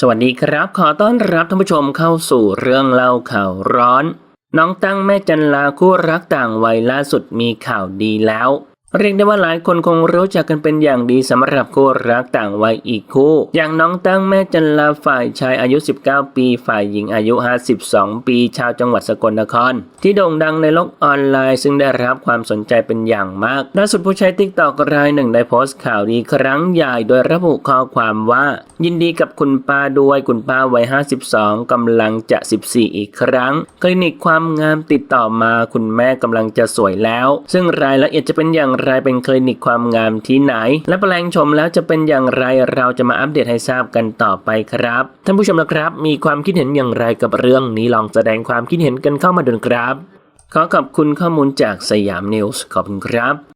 สวัสดีครับ ขอต้อนรับท่านผู้ชมเข้าสู่เรื่องเล่าข่าวร้อน น้องตั้งแม่จันลาคู่รักต่างวัยล่าสุดมีข่าวดีแล้ว เรียกได้ว่าหลายคนคงรู้จักกันเป็นอย่างดีสำหรับคู่รักต่างวัยอีกคู่ อย่างน้องตั้งแม่จันลาฝ่ายชายอายุ 19 ปี ฝ่ายหญิงอายุ 52 ปี ชาวจังหวัดสกลนคร ที่โด่งดังในโลกออนไลน์ ซึ่งได้รับความสนใจเป็นอย่างมากล่าสุดผู้ใช้ติ๊กตอกรายหนึ่งได้โพสต์ข่าวดีครั้งใหญ่โดยระบุข้อความว่า ยินดีกับคุณป้าด้วยคุณป้าวัย 52กำลังจะ 14 อีกครั้ง คลินิกความงามติดต่อมาคุณแม่กำลังจะสวยแล้ว ซึ่งรายละเอียดจะเป็นอย่างไรเป็นคลินิกความงามที่ไหน และแปลงชมแล้วจะเป็นอย่างไรเราจะมาอัปเดตให้ทราบกันต่อไปครับ ท่านผู้ชมนะครับ มีความคิดเห็นอย่างไรกับเรื่องนี้ลองแสดงความคิดเห็นกันเข้ามาดูนครับ ขอขอบคุณข้อมูลจากสยามนิวส์ขอบคุณครับ